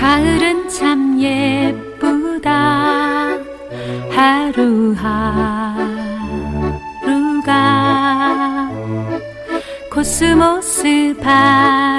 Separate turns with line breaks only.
가을은 참 예쁘다. 하루하루가 코스모스 바